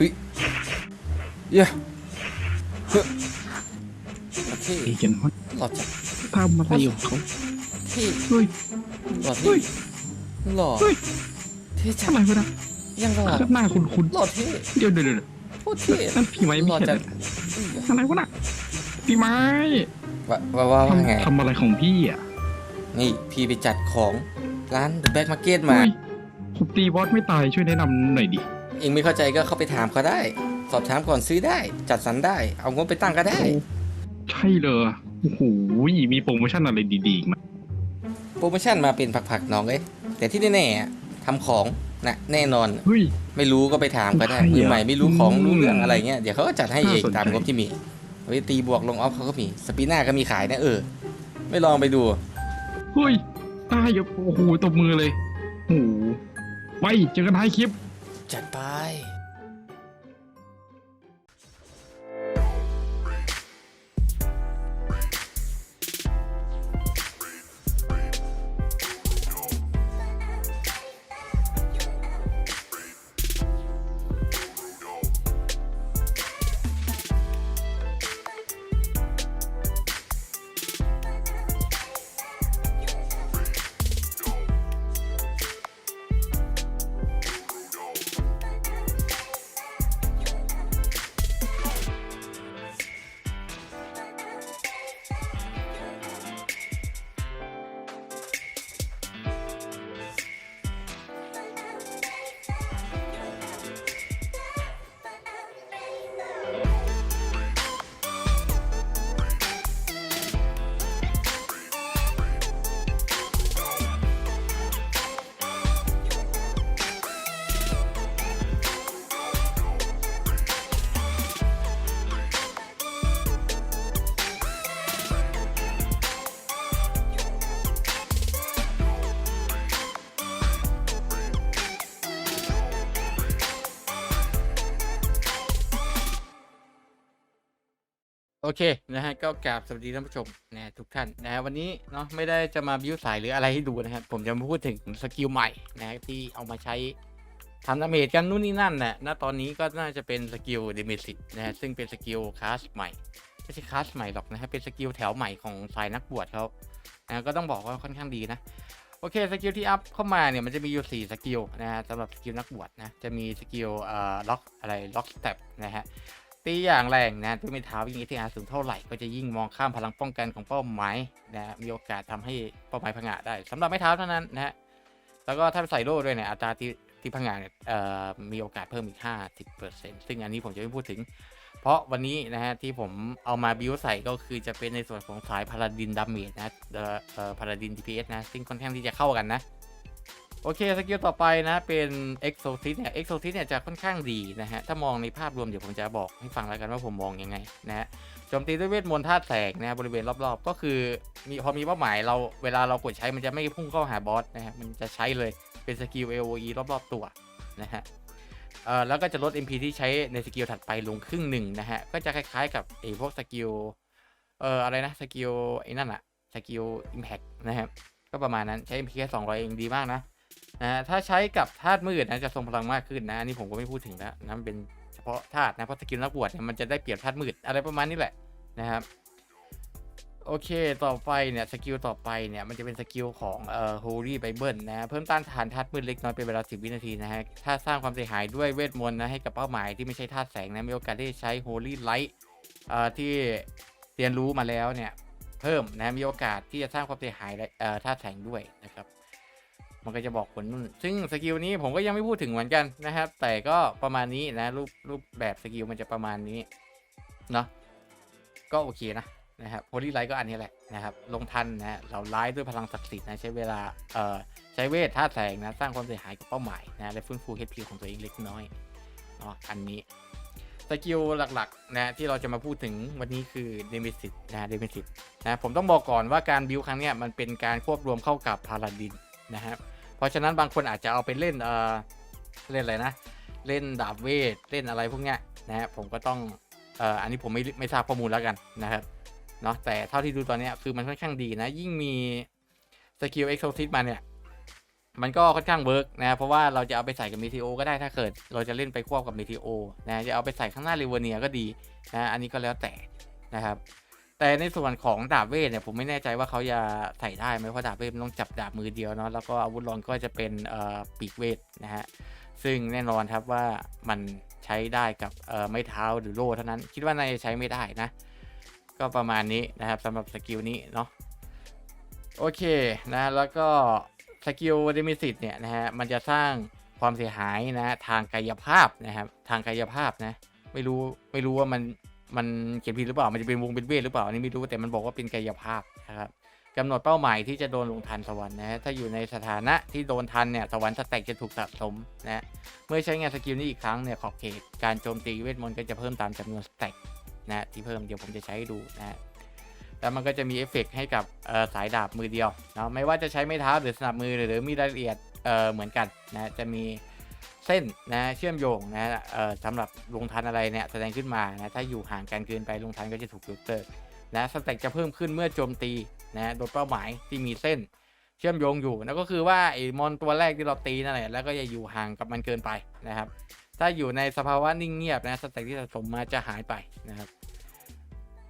ฮ้ยเย้เฮ้ยโอเคไอ้เห็นว่าหล่อจังทำอะไรของเขาเท่เฮ้ยหล่อเฮ้เท่ยหล่อเฮ้ยเท่จัอะงไรวะนะยังหล่อหน้าคุณคุณหล่อเท่เดี๋ยวเดี๋ยวเดี๋ยวโคตรเท่นั่นพี่ไม้หไม่ล่อใช่จังอะไรวะน่ะพี่ไม้ว่าว่าว่าว่าไง ทำทำอะไรของพี่อะนี่พี่ไปจัดของร้าน The Back Market มา เฮ้ยผมตีบอสไม่ตายช่วยแนะนำหน่อยดิ เองไม่เข้าใจก็เข้าไปถามเขาได้ สอบถามก่อนซื้อได้ จัดสรรได้ เอางบไปตั้งก็ได้โอ้ใช่เลยโอ้โหมีโปรโมชั่นอะไรดีๆอีกไหมโปรโมชั่นมาเป็นผักๆน้องเลยแต่ที่แน่ๆอะทำของนะแน่นอน เฮ้ย ไม่รู้ก็ไปถามก็ได้ใช่เหรอมือใหม่ไม่รู้ของอืมรู้เรื่องอะไรเงี้ยเดี๋ยวเขาก็จัดให้เองน่าสนใจ ตามงบที่มีเฮ้ยตีบวกลงออฟเขาก็มีสปีน่าก็มีขายนะเออ ไม่ลองไปดู เฮ้ยตายกับโอ้โหตบมือเลยโอ้โหไปเจอกันท้ายคลิป จัดไป เคนะฮะก็กราบสวัสดีท่านผู้ชมนะทุกท่านนะฮะวันนี้เนาะไม่ได้จะมาบิวสายหรืออะไรให้ดูนะครับผมจะมาพูดถึงสกิลใหม่นะฮะที่เอามาใช้ทำดาเมจกันนู่นนี่นั่นนะณตอนนี้ก็น่าจะเป็นสกิลเดเมจิตนะฮะซึ่งเป็นสกิลคลาสใหม่ไม่ใช่คลาสใหม่หรอกนะฮะเป็นสกิลแถวใหม่ของสายนักบวชเขานะฮะก็ต้องบอกว่าค่อนข้างดีนะโอเคสกิลที่อัพเข้ามาเนี่ยมันจะมีอยู่ 4 สกิลนะฮะสำหรับสกิลนักบวชนะจะมีสกิลเอ่อล็อกอะไรล็อกสเต็ปนะฮะ ตีอย่างแรงนะด้วยไม้เท้ายิ่ง ATR สูงเท่าไหร่ก็จะยิ่งมองข้ามพลังป้องกันของเป้าหมายนะมีโอกาสทำให้เป้าหมายพังงะได้สำหรับไม้เท้าเท่านั้นนะฮะแล้วก็ถ้าใส่โล่ด้วยเนี่ยอัตราที่ที่พังงะเนี่ยมีโอกาสเพิ่มอีก 50%ซึ่งอันนี้ผมจะไม่พูดถึง เพราะวันนี้นะฮะที่ผมเอามาบิวใส่ก็คือจะเป็นในส่วนของสายพาราดินดาเมจนะเอ่อพาราดิน DPS นะซึ่งค่อนข้างที่จะเข้ากันนะ โอเคสกิลต่อไปนะเป็น Exotic เนี่ย Exotic เนี่ยจะค่อนข้างดีนะฮะ ถ้ามองในภาพรวมเดี๋ยวผมจะบอกให้ฟังแล้วกันว่าผมมองยังไงนะฮะโจมตีด้วยเวทมนต์ธาตุแสงนะฮะบริเวณรอบๆ ก็คือมีพอมีเป้าหมายเราเวลาเรากดใช้มันจะไม่พุ่งเข้าหาบอสนะฮะมันจะใช้เลยเป็นสกิล AOE รอบๆตัวนะฮะเอ่อแล้วก็จะลด MP ที่ใช้ในสกิลถัดไปลงครึ่งหนึ่งนะฮะก็จะคล้ายๆกับไอ้พวกสกิลเอ่ออะไรนะสกิลไอ้นั่นอะสกิล Impact นะครับก็ประมาณนั้นใช้ MP แค่200เองดีมากนะ นะฮะถ้าใช้กับธาตุมืดนะจะทรงพลังมากขึ้นนะอันนี้ผมก็ไม่พูดถึงแล้วนะมันเป็นเฉพาะธาตุนะเพราะสกิลนักบวชเนี่ยมันจะได้เปรียบธาตุมืดอะไรประมาณนี้แหละนะครับโอเค ต่อไปเนี่ยสกิลต่อไปเนี่ยมันจะเป็นสกิลของเอ่อ Holy Bible นะ เพิ่มต้านทานธาตุมืดเล็กน้อยเป็นเวลา 10 วินาทีนะฮะ ถ้าสร้างความเสียหายด้วยเวทมนต์นะ ให้กับเป้าหมายที่ไม่ใช่ธาตุแสงนะ มีโอกาสที่จะใช้ Holy Light เอ่อที่เรียนรู้มาแล้วเนี่ย เพิ่มนะ มีโอกาสที่จะสร้างความเสียหายเอ่อธาตุแสงด้วยนะครับ มันก็จะบอกผลนู่นซึ่งสกิลนี้ผมก็ยังไม่พูดถึงเหมือนกันนะครับ แต่ก็ประมาณนี้นะรูปรูปแบบสกิลมันจะประมาณนี้เนาะก็โอเคนะนะครับโพลีไลท์ก็อันนี้แหละนะครับ ลงทันนะเราไลท์ด้วยพลังศักดิ์สิทธิ์นะใช้เวลาเอ่อใช้เวทท่าแสงนะสร้างความเสียหายกับเป้าหมายนะและฟื้นฟู HP ของตัวเองเล็กน้อยเนาะอันนี้สกิลหลักๆนะที่เราจะมาพูดถึงวันนี้คือเดมิสิตนะเดมิสิตนะผมต้องบอกก่อนว่าการบิวครั้งเนี้ยมันเป็นการควบรวมเข้ากับพาราดินนะครับ เพราะฉะนั้นบางคนอาจจะเอาไปเล่นเออเล่นอะไรนะ เล่นดาบเวทเล่นอะไรพวกเนี้ยนะฮะผมก็ต้องเอออันนี้ผมไม่ไม่ทราบข้อมูลแล้วกันนะครับเนาะแต่เท่าที่ดูตอนนี้คือมันค่อนข้างดีนะ ยิ่งมีสกิลเอ็กโซซิมาเนี่ยมันก็ค่อนข้างเวิร์กนะเพราะว่าเราจะเอาไปใส่กับเมทิโอก็ได้ถ้าเกิด เราจะเล่นไปควบกับเมทิโอนะจะเอาไปใส่ข้างหน้าเรเวเนียก็ดีนะอันนี้ก็แล้วแต่นะครับ แต่ในส่วนของดาบเวทเนี่ยผมไม่แน่ใจว่าเขาจะใส่ได้ไหมเพราะดาบเวทมันต้องจับดาบมือเดียวเนาะแล้วก็อาวุธรองก็จะเป็นปีกเวทนะฮะซึ่งแน่นอนครับว่ามันใช้ได้กับไม้เท้าหรือโล่เท่านั้น คิดว่าน่าจะใช้ไม่ได้นะ ก็ประมาณนี้นะครับสำหรับสกิลนี้เนาะโอเคนะแล้วก็สกิลเดมิสิตเนี่ยนะฮะมันจะสร้างความเสียหายนะทางกายภาพนะครับทางกายภาพนะไม่รู้ไม่รู้ว่ามัน มันเขียนผิดหรือเปล่า มันจะเป็นวงเป็นเวทหรือเปล่า อันนี้ไม่รู้แต่มันบอกว่าเป็นกายภาพนะครับกำหนดเป้าหมายที่จะโดนลงทันสวรรค์นะฮะ ถ้าอยู่ในสถานะที่โดนทันเนี่ยสวรรค์สแต็กจะถูกสะสมนะ เมื่อใช้งานสกิลนี้อีกครั้งเนี่ยขอบเขตการโจมตีเวทมนต์ก็จะเพิ่มตามจำนวนสแต็กนะที่เพิ่มเดี๋ยวผมจะใช้ใดูนะฮะแล้วมันก็จะมีเอฟเฟกต์ให้กับสายดาบมือเดียวเนาะ ไม่ว่าจะใช้ไม้เท้าหรือสนับมือหรือมีรายละเอียดเอ่อเหมือนกันนะ จะมี ส้นนะเชื่อมโยงนะเออสำหรับลงทันอะไรเนี่ยแสดงขึ้นมานะถ้าอยู่ห่างกันเกินไปลงทันก็จะถูกยกเลิกนะสแต็กจะเพิ่มขึ้นเมื่อโจมตีนะโดยเป้าหมายที่มีเส้น เชื่อมโยงอยู่นั่นก็คือว่าไอ้มอนตัวแรกที่เราตีนั่นแหละแล้วก็อย่าอยู่ห่างกับมันเกินไปนะครับ ถ้าอยู่ในสภาวะนิ่งเงียบนะสแต็กที่สะสมมาจะหายไปนะครับ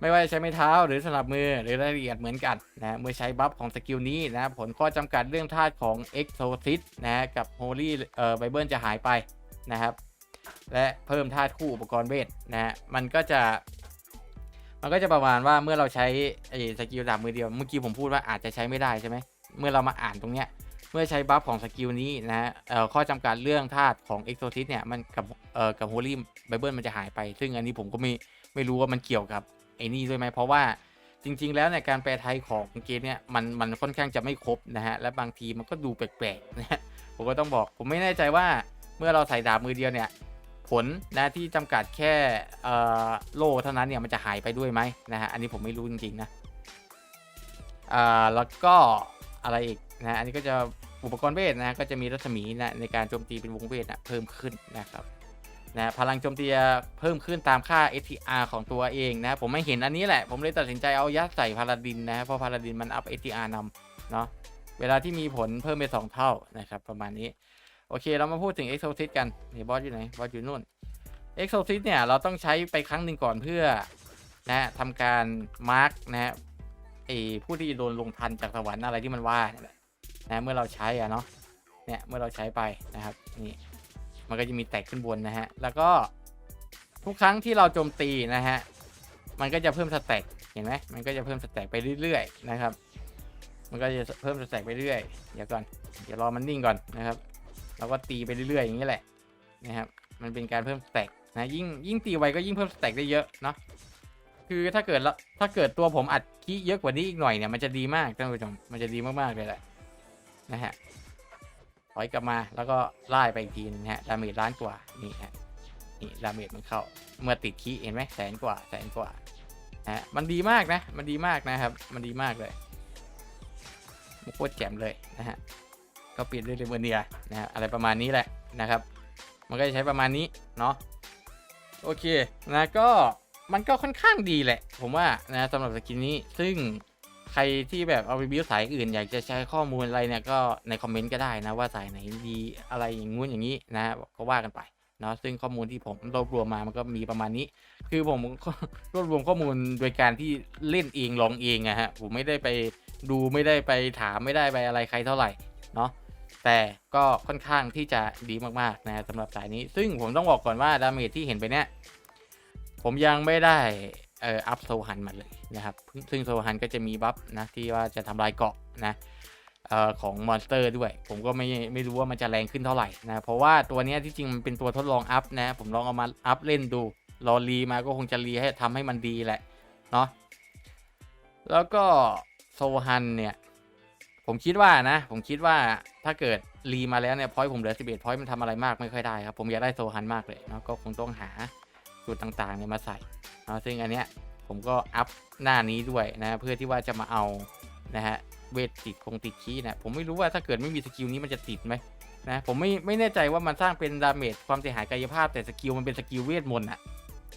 ไม่ว่าจะใช้ไม้เท้าหรือสนับมือหรือรายละเอียดเหมือนกันนะเมื่อใช้บัฟของสกิลนี้นะผลข้อจำกัดเรื่องธาตุของ Exorcist นะกับ Holy เอ่อ Bible จะหายไปนะครับ และเพิ่มธาตุคู่อุปกรณ์เวทนะฮะมันก็จะ มันก็จะประมาณว่าเมื่อเราใช้ไอ้สกิลดาบมือเดียวเมื่อกี้ผมพูดว่าอาจจะใช้ไม่ได้ใช่ไหมเมื่อเรามาอ่านตรงเนี้ยเมื่อใช้บัฟของสกิลนี้นะฮะเอ่อข้อจำกัดเรื่องธาตุของ Exorcist เนี่ยมันกับเอ่อกับ Holy Bible มันจะหายไป ซึ่งอันนี้ผมก็ไม่ไม่รู้ว่ามันเกี่ยวกับ ไอ้นี่ด้วยไหมเพราะว่าจริง ๆ แล้วเนี่ยการแปลไทยของเกมเนี่ยมันมันค่อนข้างจะไม่ครบนะฮะและบางทีมันก็ดูแปลกๆนะฮะผมก็ต้องบอกผมไม่แน่ใจว่าเมื่อเราใส่ดาบมือเดียวเนี่ยผลนะที่จำกัดแค่โล่เท่านั้นเนี่ยมันจะหายไปด้วยไหมนะฮะอันนี้ผมไม่รู้จริงๆนะอ่าแล้วก็อะไรอีกนะอันนี้ก็จะอุปกรณ์เวทนะก็จะมีรัศมีนะในการโจมตีเป็นวงเวทนะเพิ่มขึ้นนะครับ นะพลังโจมตีเพิ่มขึ้นตามค่า STR ของตัวเองนะผมไม่เห็นอันนี้แหละ ผมเลยตัดสินใจเอายัดใส่พาราดินนะเพราะพาราดินมันอัพ STR นำเนาะเวลาที่มีผลเพิ่มไปสองเท่านะครับประมาณนี้ โอเคเรามาพูดถึง Exorcist กันนี่บอสอยู่ไหนบอสอยู่นู่น Exorcist เนี่ยเราต้องใช้ไปครั้งหนึ่งก่อนเพื่อนะทำการมาร์กนะฮะไอผู้ที่โดนลงทันจากสวรรค์อะไรที่มันว่านะนะเมื่อเราใช้อะเนาะเนี่ยเมื่อเราใช้ไปนะครับนี่ มันก็จะมีแตกขึ้นบนนะฮะ แล้วก็ทุกครั้งที่เราโจมตีนะฮะ มันก็จะเพิ่มสแต็กเห็นไหมมันก็จะเพิ่มสแต็กไปเรื่อยๆนะครับ มันก็จะเพิ่มสแต็กไปเรื่อยเดี๋ยวก่อน เดี๋ยวรอมันนิ่งก่อนนะครับ เราก็ตีไปเรื่อยๆอย่างนี้แหละนะครับ มันเป็นการเพิ่มสแต็กนะยิ่งยิ่งตีไวก็ยิ่งเพิ่มสแต็กได้เยอะเนาะ คือถ้าเกิดละถ้าเกิดตัวผมอัดคีเยอะกว่านี้อีกหน่อยเนี่ยมันจะดีมากท่านผู้ชม มันจะดีมากๆเลยแหละนะฮะ อยกลับมาแล้วก็ไล่ไปอีกทีนึงฮะดาเมจล้านกว่านี่ฮะนี่ดาเมจมันเข้าเมื่อติดคีเห็นไหมแสนกว่าแสนกว่าฮะมันดีมากนะ มันดีมากนะครับ มันดีมากเลยมโคตรแจ่มเลยนะฮะก็เปลี่ยนด้วยเรเวเนียนะฮะอะไรประมาณนี้แหละนะครับ มันก็จะใช้ประมาณนี้เนาะโอเคนะก็มันก็ค่อนข้างดีแหละ ผมว่านะสำหรับสกินนี้ซึ่ง ใครที่แบบเอาไปบิวสายอื่น อยากจะใช้ข้อมูลอะไรเนี่ยก็ในคอมเมนต์ก็ได้นะว่าสายไหนดีอะไรอย่างงู้นอย่างนี้นะก็ว่ากันไปเนาะซึ่งข้อมูลที่ผมรวบรวมมามันก็มีประมาณนี้ คือผมรวบรวมข้อมูลโดยการที่เล่นเองลองเองอะฮะผมไม่ได้ไปดูไม่ได้ไปถามไม่ได้ไปอะไรใครเท่าไหร่เนาะแต่ก็ค่อนข้างที่จะดีมากๆนะสำหรับสายนี้ ซึ่งผมต้องบอกก่อนว่าดาเมจที่เห็นไปเนี่ยผมยังไม่ได้ เอ่ออัพโซฮันมาเลยนะครับ ซึ่งโซฮันก็จะมีบัฟนะที่ว่าจะทำลายเกาะนะเอ่อของมอนสเตอร์ด้วย ผมก็ไม่ไม่รู้ว่ามันจะแรงขึ้นเท่าไหร่นะ เพราะว่าตัวเนี้ยที่จริงมันเป็นตัวทดลองอัพนะ ผมลองเอามาอัพเล่นดูรอรีมาก็คงจะรีให้ทำให้มันดีแหละเนาะ แล้วก็โซฮันเนี่ยผมคิดว่านะ ผมคิดว่าถ้าเกิดรีมาแล้วเนี่ยพอยผมเหลือ 11พอยมันทำอะไรมากไม่ค่อยได้ครับ ผมอยากได้โซฮันมากเลยเนาะก็คงต้องหาสูตรต่างๆเนี่ยมาใส่ นาะซึ่งอันเนี้ยผมก็อัพหน้านี้ด้วยนะเพื่อที่ว่าจะมาเอานะฮะเวทติดคงติดขี้นะผมไม่รู้ว่าถ้าเกิดไม่มีสกิลนี้มันจะติดไหมนะผมไม่ไม่แน่ใจว่ามันสร้างเป็นดาเมจความเสียหายกายภาพแต่สกิลมันเป็นสกิลเวทมนต์อะ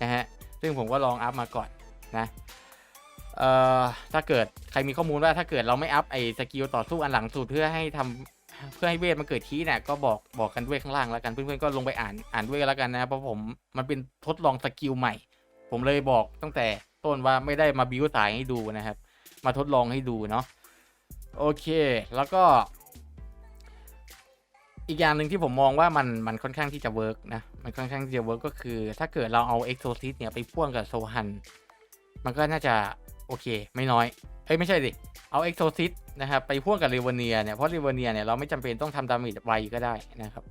นะฮะซึ่งผมก็ลองอัพมาก่อนนะเอ่อถ้าเกิดใครมีข้อมูลว่าถ้าเกิดเราไม่อัพไอ้สกิลต่อสู้อันหลังสุดเพื่อให้ทำเพื่อให้เวทมันเกิดคีเนี่ยก็บอกบอกกันด้วยข้างล่างแล้วกันเพื่อนๆก็ลงไปอ่านอ่านด้วยกันแล้วกันนะเพราะผมมันเป็นทดลองสกิลใหม่ ผมเลยบอกตั้งแต่ต้นว่าไม่ได้มาบิวสายให้ดูนะครับ มาทดลองให้ดูเนาะโอเค แล้วก็ อีกอย่างหนึ่งที่ผมมองว่ามันมันค่อนข้างที่จะเวิร์กนะ มันค่อนข้างที่จะเวิร์กก็คือ ถ้าเกิดเราเอาเอ็กโซซิสเนี่ยไปพ่วงกับโซฮัน มันก็น่าจะโอเค ไม่น้อย เอ้ยไม่ใช่ดิ เอาเอ็กโซซิสนะครับไปพ่วงกับเรเวเนียเนี่ย เพราะเรเวเนียเนี่ยเราไม่จำเป็นต้องทำดาเมจไวก็ได้นะครับ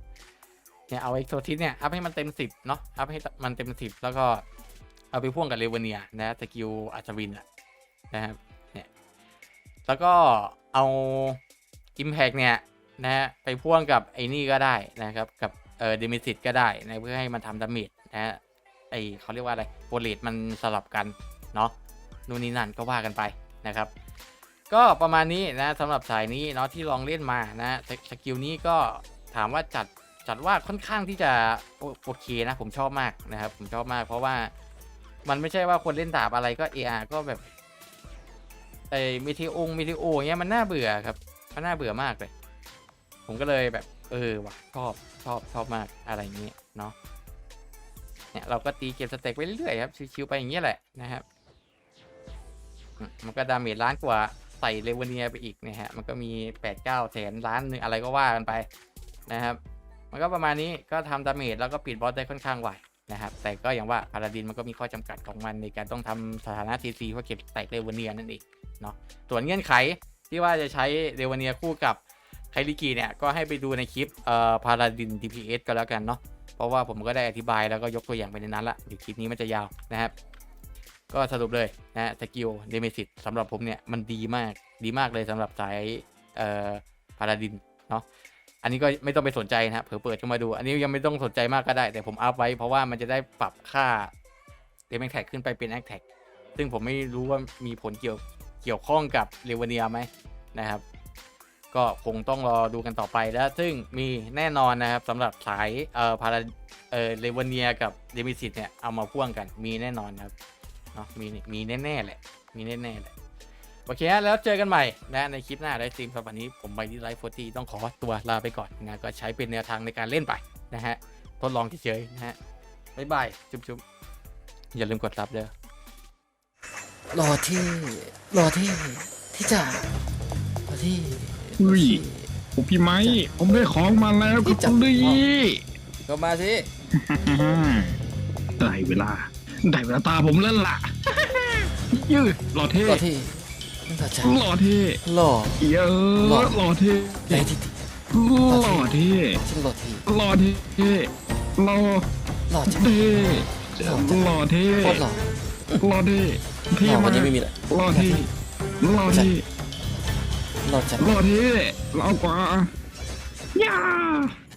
เนี่ยเอาเอ็กโซซิสเนี่ยอัพให้มันเต็มสิบเนาะอัพให้มันเต็มสิบแล้วก็ เอาไปพ่วงกับเรเวเนียนะสกิลอัศวินนะครับเนี่ยแล้วก็เอาอิมแพกเนี่ยนะฮะไปพ่วงกับไอ้นี่ก็ได้นะครับกับเอ่อเดมิซิตก็ได้นะเพื่อให้มันทำดาเมจนะฮะไอเขาเรียกว่าอะไรโปรเลตมันสลับกันเนาะนู่นนี่นั่นก็ว่ากันไปนะครับ ก็ประมาณนี้นะสำหรับสายนี้เนาะที่ลองเล่นมานะสสกิลนี้ก็ถามว่าจัดจัดว่าค่อนข้างที่จะโอโอเคนะผมชอบมากนะครับผมชอบมากเพราะว่า มันไม่ใช่ว่าคนเล่นดาบอะไรก็เออก็แบบไอ้มิทิองมิทิโอเงี้ยมันน่าเบื่อครับ มันน่าเบื่อมากเลย ผมก็เลยแบบ เออว่ะชอบชอบชอบมากอะไรเงี้ยเนาะเนี่ยเราก็ตีเก็บสเต็กไปเรื่อยๆครับชิวๆไปอย่างเงี้ยแหละนะครับ มันก็ดาเมจล้านกว่าใส่เลเวเนียไปอีกนะฮะมันก็มีแปดเก้าแสนล้านหนึ่งอะไรก็ว่ากันไปนะครับ มันก็ประมาณนี้ก็ทำดาเมจแล้วก็ปิดบอสได้ค่อนข้างไว นะครับ แต่ก็อย่างว่าพาราดินมันก็มีข้อจำกัดของมันในการต้องทำสถานะทีซีเพื่อเก็บแตกเลเวเนียนั่นเองเนาะส่วนเงื่อนไขที่ว่าจะใช้เลเวเนียคู่กับไคลิกีเนี่ยก็ให้ไปดูในคลิปเอ่อพาราดิน DPS ก็แล้วกันเนาะเพราะว่าผมก็ได้อธิบายแล้วก็ยกตัวอย่างไปในนั้นละเดี๋ยวคลิปนี้มันจะยาวนะครับ ก็สรุปเลยนะสกิลเดเมซิตสำหรับผมเนี่ยมันดีมากดีมากเลยสำหรับสายเอ่อพาราดินเนาะ อันนี้ก็ไม่ต้องไปสนใจนะฮะเผื่อเปิดขึ้นมาดู อันนี้ยังไม่ต้องสนใจมากก็ได้ แต่ผมอัพไว้เพราะว่ามันจะได้ปรับค่าเดเมแท็กขึ้นไปเป็นแอคแท็กซึ่งผมไม่รู้ว่ามีผลเกี่ยวเกี่ยวข้องกับเรเวเนียไหมนะครับ ก็คงต้องรอดูกันต่อไปแล้ว ซึ่งมีแน่นอนนะครับสำหรับสายเอ่อพาราเอ่อเลวเนียกับเดมิซิตเนี่ยเอามาพ่วงกันมีแน่นอนนะครับเนาะมีมีแน่ๆแหละมีแน่ๆแหละ โอเคฮะแล้วเจอกันใหม่นะในคลิปหน้าไลฟ์สตรีมสำหรับวันนี้ผมไปที่ไลฟ์โฟตีต้องขอตัวลาไปก่อนนะก็ใช้เป็นแนวทางในการเล่นไปนะฮะทดลองเฉยๆนะฮะบ๊ายบายจุ๊บๆอย่าลืมกดซับเด้อรอที่รอที่ที่จะรอที่อุ้ยโอ้พี่ไม้ผมได้ของมาแล้วครับคุณดีก็มาสิได้เวลา ได้เวลาตาผมแล้วล่ะยืดหล่อเท่รอที่ รอจะหล่อเท่รอเยอะหล่อ หล่อเท่ในที่ที่หล่อเท่ฉันรอที่หล่อเท่หล่อรอจะเท่หล่อเท่โคตรหล่อหล่อเท่เท่หล่อมาวันกนี้ไม่มีเลยหล่อเท่หล่อเท่รอจะหล่อเท่หล่อกว่าย่า